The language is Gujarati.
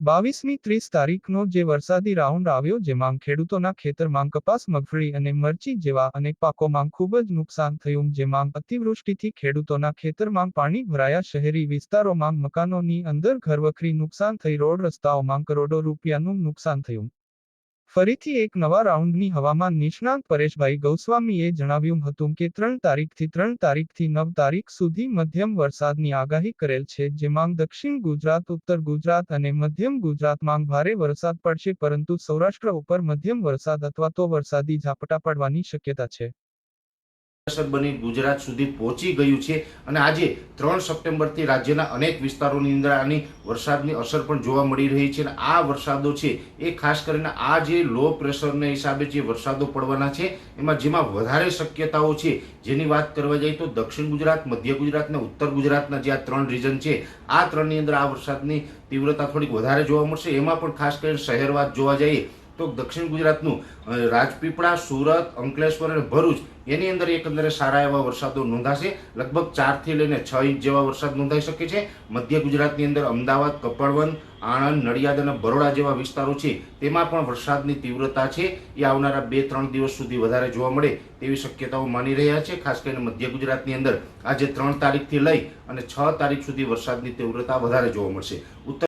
બાવીસમી ત્રીસ તારીખનો જે વરસાદી રાઉન્ડ આવ્યો જેમાં ખેડૂતોના ખેતરમાં કપાસ, મગફળી અને મરચી જેવા અનેક પાકોમાં ખૂબ જ નુકસાન થયું જેમાં અતિવૃષ્ટિથી ખેડૂતોના ખેતરમાં પાણી ભરાયા. શહેરી વિસ્તારોમાં મકાનોની અંદર ઘરવખરી નુકસાન થઈ, રોડ રસ્તાઓમાં કરોડો રૂપિયાનું નુકસાન થયું. ફરીથી એક નવા રાઉન્ડની હવામાન નિષ્ણાંત પરેશભાઈ ગૌસ્વામીએ જણાવ્યું હતું કે ત્રણ તારીખથી ત્રણ તારીખથી નવ તારીખ સુધી મધ્યમ વરસાદની આગાહી કરેલ છે, જેમાં દક્ષિણ ગુજરાત, ઉત્તર ગુજરાત અને મધ્યમ ગુજરાતમાં ભારે વરસાદ પડશે, પરંતુ સૌરાષ્ટ્ર ઉપર મધ્યમ વરસાદ અથવા તો વરસાદી ઝાપટા પડવાની શક્યતા છે. અસર બની ગુજરાત સુધી પહોંચી ગયું છે અને આજે ત્રણ સપ્ટેમ્બરથી રાજ્યના અનેક વિસ્તારોની અંદર આની વરસાદની અસર પણ જોવા મળી રહી છે અને આ વરસાદો છે એ ખાસ કરીને આ જે લો પ્રેશરને હિસાબે જે વરસાદો પડવાના છે, એમાં જેમાં વધારે શક્યતાઓ છે, જેની વાત કરવા જઈએ તો દક્ષિણ ગુજરાત, મધ્ય ગુજરાત અને ઉત્તર ગુજરાતના જે આ ત્રણ રીજન છે, આ ત્રણની અંદર આ વરસાદની તીવ્રતા થોડીક વધારે જોવા મળશે. એમાં પણ ખાસ કરીને શહેરવાદ જોવા જઈએ તો દક્ષિણ ગુજરાતનું રાજપીપળા, સુરત, અંકલેશ્વર અને ભરૂચ, એની અંદર એકંદરે સારા એવા વરસાદો નોંધાશે. લગભગ ચારથી લઈને છ ઇંચ જેવા વરસાદ નોંધાઈ શકે છે. મધ્ય ગુજરાતની અંદર અમદાવાદ કપડવન આણંદ, નડિયાદ અને બરોડા જેવા વિસ્તારો છે, તેમાં પણ વરસાદની તીવ્રતા છે. એ આવનારા બે ત્રણ દિવસ સુધી વધારે જોવા મળે તેવી શક્યતાઓ માની રહ્યા છે. ખાસ કરીને મધ્ય ગુજરાતની અંદર આજે ત્રણ તારીખથી લઈ અને છ તારીખ સુધી વરસાદની તીવ્રતા વધારે જોવા મળશે. ઉત્તર